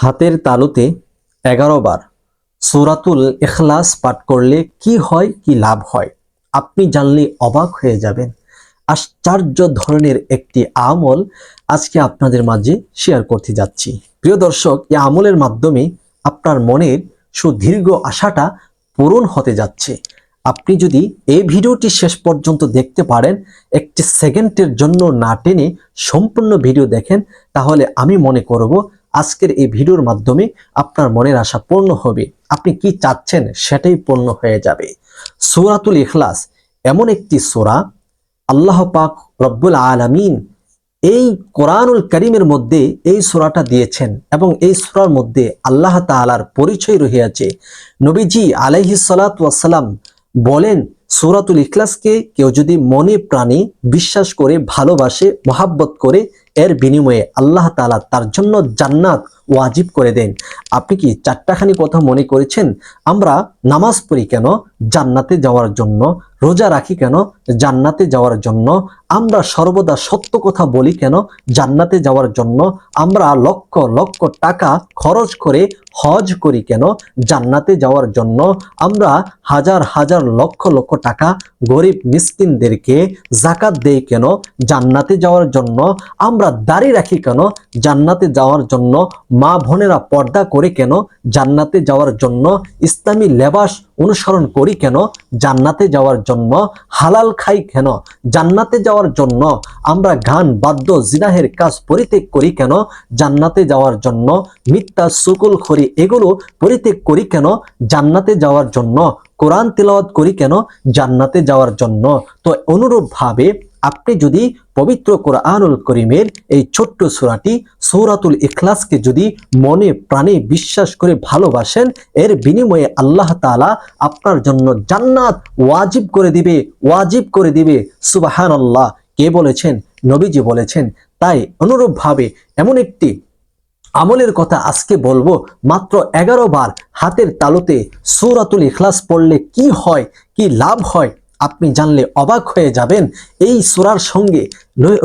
হাতের তালুতে এগারো বার সুরাতুল এখলাস পাঠ করলে কি হয়, কি লাভ হয়? আপনি জানলে অবাক হয়ে যাবেন। আশ্চর্য ধরনের একটি আমল আজকে আপনাদের মাঝে শেয়ার করতে যাচ্ছি। প্রিয় দর্শক, এই আমলের মাধ্যমে আপনার মনের সুদীর্ঘ আশাটা পূরণ হতে যাচ্ছে। আপনি যদি এই ভিডিওটি শেষ পর্যন্ত দেখতে পারেন, একটি সেকেন্ডের জন্য না টেনে সম্পূর্ণ ভিডিও দেখেন, তাহলে আমি মনে করব আজকের এই ভিডিওর মাধ্যমে আপনার মনের আশা পূর্ণ হবে। আপনি কি চাচ্ছেন সেটাই পূর্ণ হয়ে যাবে। সূরাতুল ইখলাস এমন একটি সূরা, আল্লাহ পাক রব্বুল আলামিন এই কোরআনুল করিমের মধ্যে এই সূরাটা দিয়েছেন এবং এই সূরার মধ্যে আল্লাহ তাআলার পরিচয় রহিয়াছে। নবীজি আলাইহি সালাম বলেন, সূরাতুল ইখলাসকে কেউ যদি মনে প্রাণে বিশ্বাস করে, ভালোবাসে, মহাব্বত করে এর বিনিময়ে আল্লাহ তালা তার জন্য জান্নাত ওয়াজিব করে দেন। আপনি কি চারটাখানি কথা মনে করেছেন? আমরা নামাজ পড়ি কেন? জান্নাতে যাওয়ার জন্য, রোজা রাখি কেন? জান্নাতে যাওয়ার জন্য। আমরা সর্বদা সত্য কথা বলি কেন? জান্নাতে যাওয়ার জন্য আমরা লক্ষ লক্ষ টাকা খরচ করে হজ করি কেন? জান্নাতে যাওয়ার জন্য আমরা হাজার হাজার, লক্ষ লক্ষ টাকা গরিব মিসকিনদেরকে জাকাত দেই কেন? জান্নাতে যাওয়ার জন্য আমরা দাড়ি রাখি কেন? জান্নাতে যাওয়ার জন্য মা বোনেরা পর্দা করে কেন? জান্নাতে যাওয়ার জন্য ইসলামী লেবাস অনুসরণ করি কেন? জান্নাতে যাওয়ার জন্য, হালাল খাই কেন? জান্নাতে যাওয়ার জন্য আমরা গান বাদ্য জিনাহের কাজ পরিত্যাগ করি কেন? জান্নাতে যাওয়ার জন্য, মিথ্যা, সুকুল খরি এগুলো পরিত্যাগ করি কেন? জান্নাতে যাওয়ার জন্য, কোরআন তেলাওয়াত করি কেন? জান্নাতে যাওয়ার জন্য। তো অনুরূপভাবে আপনি যদি পবিত্র কোরআনুল করিমের এই ছোট্ট সূরাটি সৌরাতুল ইখলাসকে যদি মনে প্রাণে বিশ্বাস করে ভালোবাসেন, এর বিনিময়ে আল্লাহ তাআলা আপনার জন্য জান্নাত ওয়াজিব করে দিবে, ওয়াজিব করে দিবে। সুবহানাল্লাহ। কে বলেছেন? নবীজি বলেছেন। তাই অনুরূপভাবে এমন একটি আমলের কথা আজকে বলব, মাত্র এগারো বার হাতের তালুতে সৌরাতুল ইখলাস পড়লে কি হয়, কি লাভ হয় আপনি জানলে অবাক হয়ে যাবেন। এই সূরার সঙ্গে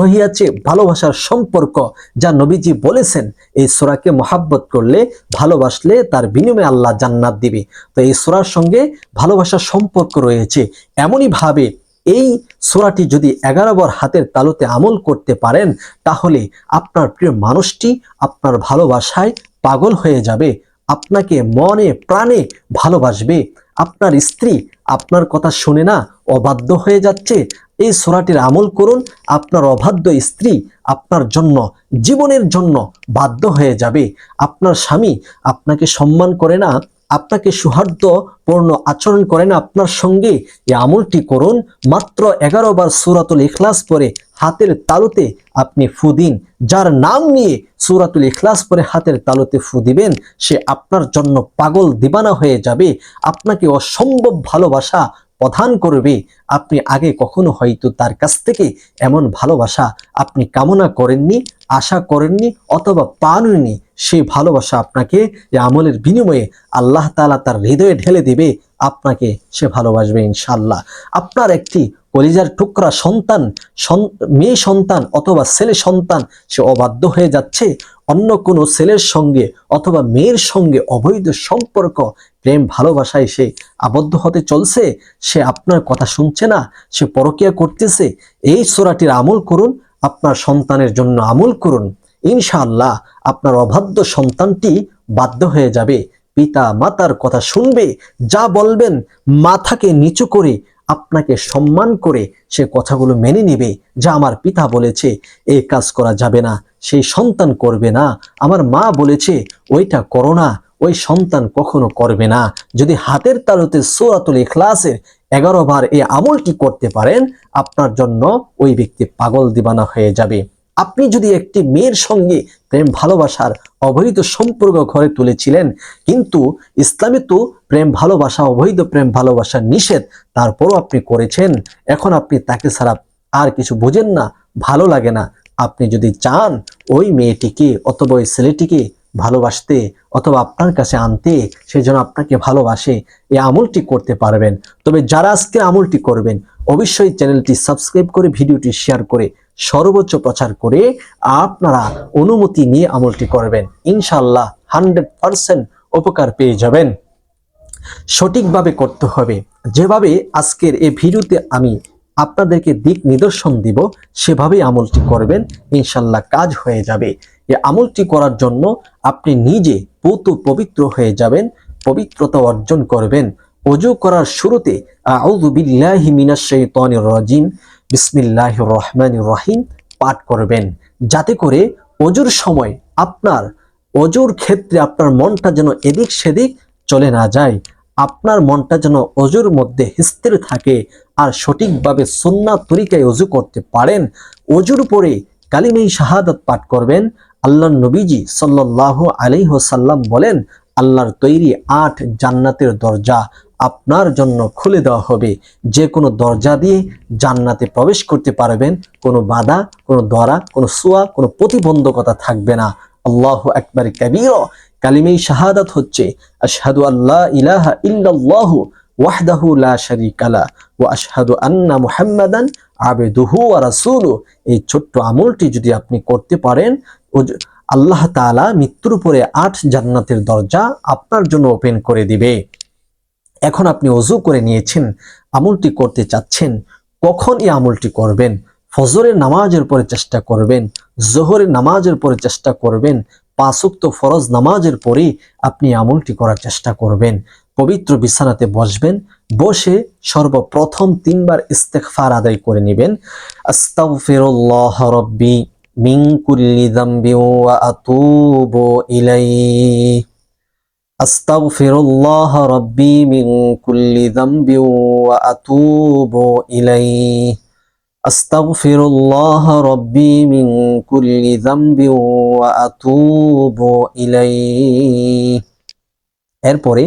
রহিয়াছে ভালোবাসার সম্পর্ক যা নবীজি বলেছেন। এই সূরাকে মহাব্বত করলে, ভালোবাসলে তার বিনিময়ে আল্লাহ জান্নাত দিবে। তো এই সূরার সঙ্গে ভালোবাসার সম্পর্ক রয়েছে। এমনই ভাবে এই সূরাটি যদি এগারো বার হাতের তালুতে আমল করতে পারেন, তাহলে আপনার প্রিয় মানুষটি আপনার ভালোবাসায় পাগল হয়ে যাবে। আপনাকে মনে প্রাণে ভালোবাসবে। আপনার স্ত্রী আপনার কথা শুনে না অবাধ্য হয়ে যাচ্ছে। এই সোরাটির আমল করুন, আপনার অবাধ্য স্ত্রী আপনার জন্য, জীবনের জন্য বাধ্য হয়ে যাবে। আপনার স্বামী আপনাকে সম্মান করে না আপনাকে সৌহার্দ্যপূর্ণ আচরণ করেন আপনার সঙ্গে এই আমলটি করুন। মাত্র এগারো বার সুরাতুল ইখলাস পরে হাতের তালুতে আপনি ফু দিন। যার নাম নিয়ে সুরাতুল ইখলাস পরে হাতের তালুতে ফু দিবেন, সে আপনার জন্য পাগল দিবানা হয়ে যাবে। আপনাকে অসম্ভব ভালোবাসা প্রধান করবে। আপনি আগে কখনো হয়তো তার কাছ থেকে এমন ভালোবাসা আপনি কামনা করেননি, আশা করেননি অথবা পাননি। সেই ভালোবাসা আপনাকে যে আমলের বিনিময়ে আল্লাহ তাআলা তার হৃদয়ে ঢেলে দিবে, আপনাকে সে ভালোবাসবে ইনশাল্লাহ আপনার একটি কলিজার টুকরা সন্তান, সন- মেয়ে সন্তান অথবা ছেলে সন্তান, সে অবাধ্য হয়ে যাচ্ছে, অন্য কোনো ছেলের সঙ্গে অথবা মেয়ের সঙ্গে অবৈধ সম্পর্ক, প্রেম, ভালোবাসায় সে আবদ্ধ হতে চলছে, সে আপনার কথা শুনছে না, সে পরকিয়া করতেছে, এই সোরাটির আমল করুন, আপনার সন্তানের জন্য আমল করুন। ইনশাআল্লাহ আপনার অবাধ্য সন্তানটি বাধ্য হয়ে যাবে। পিতা মাতার কথা শুনবে, যা বলবেন, মাথাকে নিচু করে, আপনাকে সম্মান করে সে কথাগুলো মেনে নেবে, যা আমার পিতা বলেছে এই কাজ করা যাবে না, সেই সন্তান করবে না। আমার মা বলেছে, ওইটা করো না ওই সন্তান কখনো করবে না। যদি হাতের তালুতে সূরাতুল ইখলাসের এগারো বার এই আমলটি করতে পারেন, আপনার জন্য ওই ব্যক্তি পাগল দিবানা হয়ে যাবে। আপনি যদি একটি মেয়ের সঙ্গে প্রেম ভালোবাসার অবৈধ সম্পর্ক ঘরে তুলেছিলেন, কিন্তু ইসলামে তো প্রেম ভালোবাসা, অবৈধ প্রেম ভালোবাসা নিষেধ, তারপরও আপনি করেছেন, এখন আপনি তাকে ছাড়া আর কিছু বোঝেন না, ভালো লাগে না। আপনি যদি চান ওই মেয়েটিকে অথবা ওই ছেলেটিকে ভালোবাসতে অথবা আপনার কাছে আনতে সেই জন্য আপনাকে ভালোবাসে এই আমলটি করতে পারবেন। তবে যারা আজকে আমলটি করবেন, অবশ্যই চ্যানেলটি সাবস্ক্রাইব করে, ভিডিওটি শেয়ার করে, সর্বোচ্চ প্রচার করে আপনারা অনুমতি নিয়ে আমলটি করবেন। ইনশাল্লাহ হান্ড্রেড পার্সেন্ট উপকার পেয়ে যাবেন। সঠিকভাবে করতে হবে। যেভাবে আজকের এই ভিডিওতে আমি আপনাদেরকে দিক নিদর্শন দিব, সেভাবেই আমলটি করবেন। ইনশাল্লাহ কাজ হয়ে যাবে। এই আমলটি করার জন্য আপনি নিজে পুত পবিত্র হয়ে যাবেন, পবিত্রতা অর্জন করবেন। অজু করার শুরুতে রহিম পাঠ করবেন। যাতে করে অজুর সময় আপনার অজুর ক্ষেত্রে আপনার মনটা যেন এদিক সেদিক চলে না যায়, আপনার মনটা যেন অজুর মধ্যে স্থির থাকে আর সঠিকভাবে সুন্নাহ তরিকায় অজু করতে পারেন, অজুর পরে কালিমেই শাহাদাত পাঠ করবেন। আল্লাহ নবীজি সাল্লাহ আলাইহসাল্লাম বলেন, আল্লাহর তৈরি আট জান্নাতের দরজা আপনার জন্য খুলে দেওয়া হবে। যে কোনো দরজা দিয়ে জান্নাতে প্রবেশ করতে পারবেন। কোনো বাধা, কোনো দরা কোনো সোয়া কোনো প্রতিবন্ধকতা থাকবে না। আল্লাহ একবার কবির। কালিমেই শাহাদাত হচ্ছে, আশহাদু আল্লাহ ইলাহা ইল্লাল্লাহু ওয়াহদাহু লা শারীকালা ওয়া আশহাদু আন্না মুহাম্মাদান আবদুহু ওয়া রাসূলু এই ছোট্ট আমলটি যদি আপনি করতে পারেন আল্লাহ তাআলা মৃত্যুর পরে আট জান্নাতের দরজা আপনার জন্য ওপেন করে দিবে। এখন আপনি অজু করে নিয়েছেন, আমলটি করতে চাচ্ছেন, কখন এই আমলটি করবেন? ফজরের নামাজের পরে চেষ্টা করবেন, জোহরের নামাজের পরে চেষ্টা করবেন পাঁচুক্ত ফরজ নামাজের পরে আপনি আমলটি করার চেষ্টা করবেন। পবিত্র বিছানাতে বসবেন, বসে সর্বপ্রথম তিনবার ইস্তেগফার আদায় করে নেবেন। আস্তাগফিরুল্লাহ রাব্বি। মিন কুল্লি যামবি ওয়া আতুবু ইলাইহি। আস্তাগফিরুল্লাহ রাব্বি মিন কুল্লি যামবি ওয়া আতুবু ইলাইহি। আস্তাগফিরুল্লাহ রাব্বি মিন কুল্লি যামবি ওয়া আতুবু ইলাইহি। এরপরে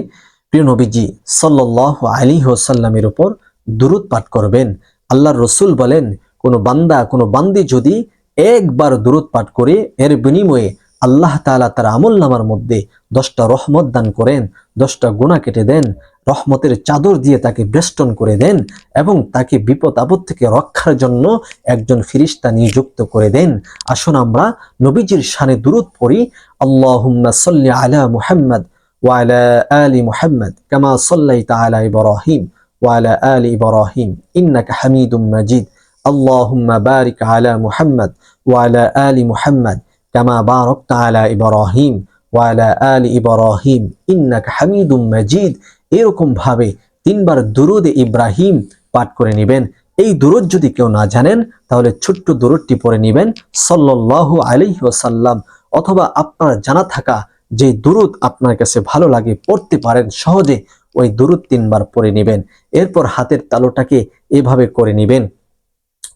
প্রিয় নবীজি সাল্লাল্লাহু আলাইহি ওয়াসাল্লামের উপর দুরূদ পাঠ করবেন। আল্লাহর রসুল বলেন, কোনো বান্দা, কোনো বান্দি যদি একবার দূরত পাঠ করে এর বিনিময়ে আল্লাহ তালা তার আমল নামার মধ্যে দশটা রহমত দান করেন, দশটা গোনা কেটে দেন, রহমতের চাদর দিয়ে তাকে বেষ্টন করে দেন এবং তাকে বিপদ আপদ থেকে রক্ষার জন্য একজন ফিরিস্তা নিযুক্ত করে দেন। আসুন আমরা নবীজির সানে দূরত পড়ি, আল্লাহুম্মা সাল্লি আলা মুহাম্মদ ওয়ালা আলি মুহাম্মদ কামা সাল্লাইতা আলা ইবরাহিম ওয়ালা আলি ইবরাহিম ইন্নাকা হামিদুম মাজিদ। আল্লাহুম্মা বারিক আলা মুহাম্মদ ওয়ালা আলি মুহাম্মদ কামা বারক আলা ইব্রাহিম ওয়ালা আলি ইব্রাহিম ইন্নাক হামিদুম মাজিদ এরকমভাবে তিনবার দুরুদ ইব্রাহিম পাঠ করে নেবেন। এই দূরত যদি কেউ না জানেন, তাহলে ছোট্ট দূরতটি পড়ে নেবেন। সল্লু আলাইহি ওসাল্লাম অথবা আপনার জানা থাকা যে দূরত আপনার কাছে ভালো লাগে, পড়তে পারেন সহজে, ওই দূরত তিনবার পড়ে নেবেন। এরপর হাতের তালুটাকে এভাবে করে নেবেন।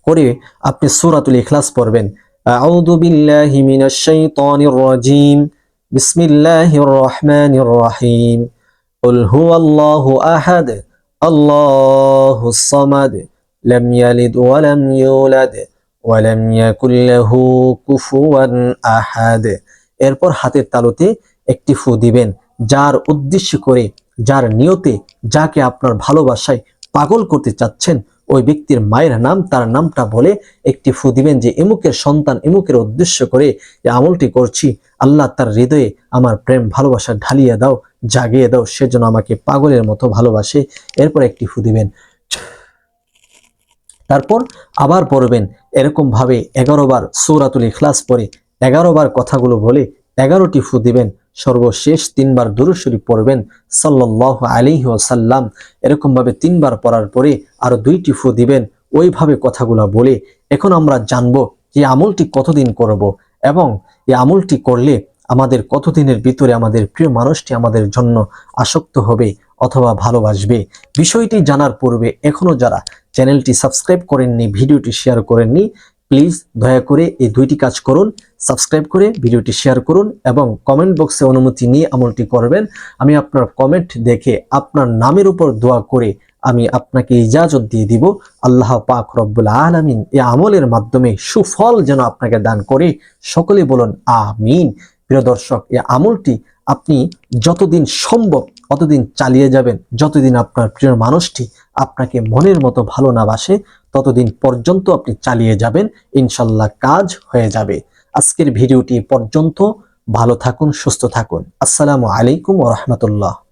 করে আপনি সূরাতুল ইখলাস পড়বেন আউযু বিল্লাহি মিনাশ শাইতানির রাজিম বিসমিল্লাহির রহমানির রহিম قل هو الله أحد الله الصمد لم يلد ولم يولد ولم يكن له كفوا أحد এরপর হাতের তালুতে একটি ফু দিবেন যার উদ্দেশ্য করে যার নিয়তে যাকে আপনার ভালোবাসায় পাগল করতে চাচ্ছেন ওই ব্যক্তির মায়ের নাম, তার নামটা বলে একটি ফু দিবেন যে, এমুকের সন্তান, এমুকের উদ্দেশ্য করে এই আমলটি করছি। আল্লাহ তার হৃদয়ে আমার প্রেম, ভালোবাসা ঢালিয়ে দাও, জাগিয়ে দাও। সেজন্য আমাকে পাগলের মতো ভালোবাসে। এরপর একটি ফু দিবেন। তারপর আবার পড়বেন। এরকম ভাবে এগারো বার সৌরাতুল ইখলাস পরে এগারো বার কথাগুলো বলে এগারোটি ফু দিবেন। সর্বশেষ তিনবার দুরুশরী পড়বেন সাল্লাহ আলিহি ওসাল্লাম এরকম ভাবে তিনবার পড়ার পরে আরও দুইটি ফু দিবেন, ওইভাবে কথাগুলো বলে এখন আমরা জানব যে আমলটি কতদিন করব এবং এই আমলটি করলে আমাদের কতদিনের ভিতরে আমাদের প্রিয় মানুষটি আমাদের জন্য আসক্ত হবে অথবা ভালোবাসবে। বিষয়টি জানার পূর্বে এখনও যারা চ্যানেলটি সাবস্ক্রাইব করেননি, ভিডিওটি শেয়ার করেননি প্লিজ দয়া করে এই দুইটি কাজ করুন, সাবস্ক্রাইব করে ভিডিওটি শেয়ার করুন এবং কমেন্ট বক্সে অনুমতি নিয়ে আমলটি করবেন। আমি আপনার কমেন্ট দেখে আপনার নামের উপর দোয়া করে আমি আপনাকে ইজাজত দিয়ে দিব। আল্লাহ পাক রব্বুল আলামিন এ আমলের মাধ্যমে সুফল যেন আপনাকে দান করে। সকলে বলুন, আমিন। প্রিয় দর্শক এ আমলটি আপনি যতদিন সম্ভব ততদিন চালিয়ে যাবেন, যতদিন আপনার প্রিয় মানুষটি আপনাকে মনের মতো ভালো না বাসে, ততদিন পর্যন্ত আপনি চালিয়ে যাবেন, ইনশাল্লাহ কাজ হয়ে যাবে। আজকের ভিডিওটি পর্যন্ত ভালো থাকুন, সুস্থ থাকুন। আসসালামু আলাইকুম রাহমাতুল্লাহ।